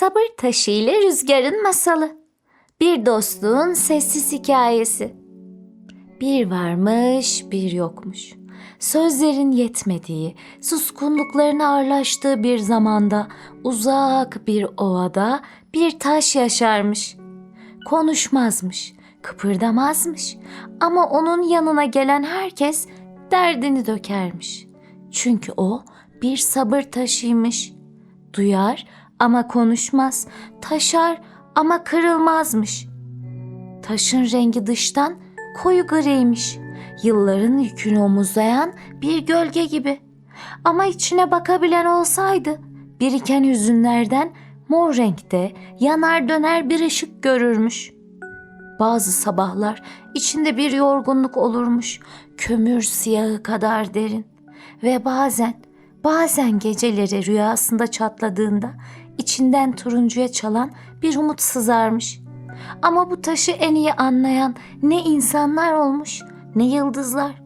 Sabır taşı ile rüzgarın masalı. Bir dostluğun sessiz hikayesi. Bir varmış, bir yokmuş. Sözlerin yetmediği, suskunlukların ağırlaştığı bir zamanda uzak bir ovada bir taş yaşarmış. Konuşmazmış, kıpırdamazmış ama onun yanına gelen herkes derdini dökermiş. Çünkü o bir sabır taşıymış. Duyar ama konuşmaz, taşar ama kırılmazmış. Taşın rengi dıştan koyu griymiş. Yılların yükünü omuzlayan bir gölge gibi. Ama içine bakabilen olsaydı biriken hüzünlerden mor renkte yanar döner bir ışık görürmüş. Bazı sabahlar içinde bir yorgunluk olurmuş, kömür siyahı kadar derin. Ve bazen, bazen geceleri rüyasında çatladığında içinden turuncuya çalan bir umut sızarmış. Ama bu taşı en iyi anlayan ne insanlar olmuş ne yıldızlar.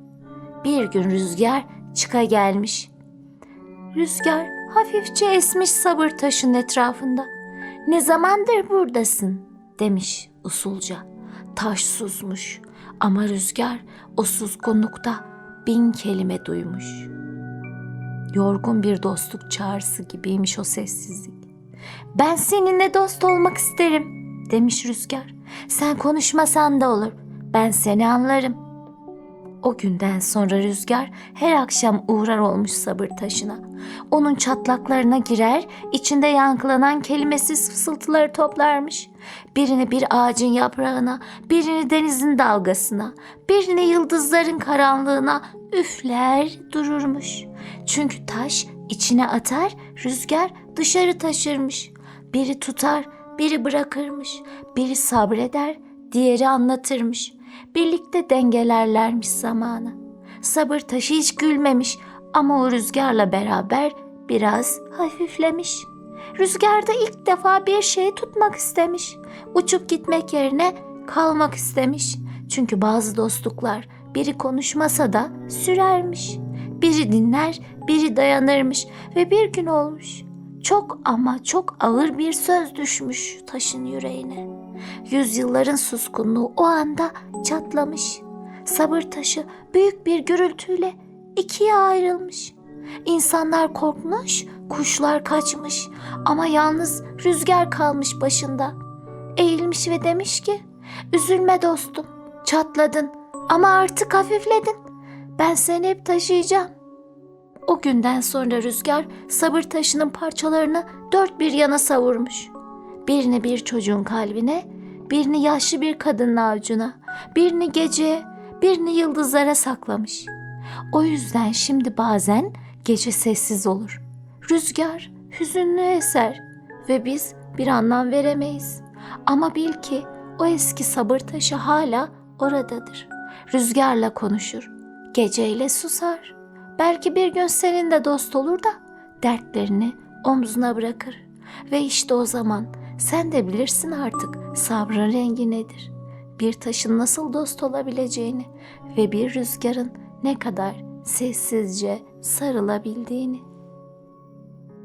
Bir gün rüzgar çıka gelmiş. Rüzgar hafifçe esmiş sabır taşının etrafında. Ne zamandır buradasın demiş usulca. Taş susmuş ama rüzgar o suskunlukta bin kelime duymuş. Yorgun bir dostluk çağrısı gibiymiş o sessizlik. Ben seninle dost olmak isterim demiş rüzgar. Sen konuşmasan da olur. Ben seni anlarım. O günden sonra rüzgar her akşam uğrar olmuş sabır taşına. Onun çatlaklarına girer, içinde yankılanan kelimesiz fısıltıları toplarmış. Birini bir ağacın yaprağına, birini denizin dalgasına, birini yıldızların karanlığına üfler dururmuş. Çünkü taş içine atar, rüzgar dışarı taşırmış. Biri tutar, biri bırakırmış, biri sabreder, diğeri anlatırmış. Birlikte dengelerlermiş zamanı. Sabır taşı hiç gülmemiş ama o rüzgarla beraber biraz hafiflemiş. Rüzgarda ilk defa bir şeyi tutmak istemiş. Uçup gitmek yerine kalmak istemiş. Çünkü bazı dostluklar biri konuşmasa da sürermiş. Biri dinler, biri dayanırmış ve bir gün olmuş. Çok ama çok ağır bir söz düşmüş taşın yüreğine. Yüzyılların suskunluğu o anda çatlamış. Sabır taşı büyük bir gürültüyle ikiye ayrılmış. İnsanlar korkmuş, kuşlar kaçmış ama yalnız rüzgar kalmış başında. Eğilmiş ve demiş ki, üzülme dostum, çatladın ama artık hafifledin. Ben seni hep taşıyacağım. O günden sonra rüzgar sabır taşının parçalarını dört bir yana savurmuş. Birini bir çocuğun kalbine, birini yaşlı bir kadının avucuna, birini geceye, birini yıldızlara saklamış. O yüzden şimdi bazen gece sessiz olur. Rüzgar hüzünlü eser ve biz bir anlam veremeyiz. Ama bil ki o eski sabır taşı hala oradadır. Rüzgarla konuşur, geceyle susar. Belki bir gün senin de dost olur da dertlerini omzuna bırakır. Ve işte o zaman sen de bilirsin artık sabrın rengi nedir. Bir taşın nasıl dost olabileceğini ve bir rüzgarın ne kadar sessizce sarılabildiğini.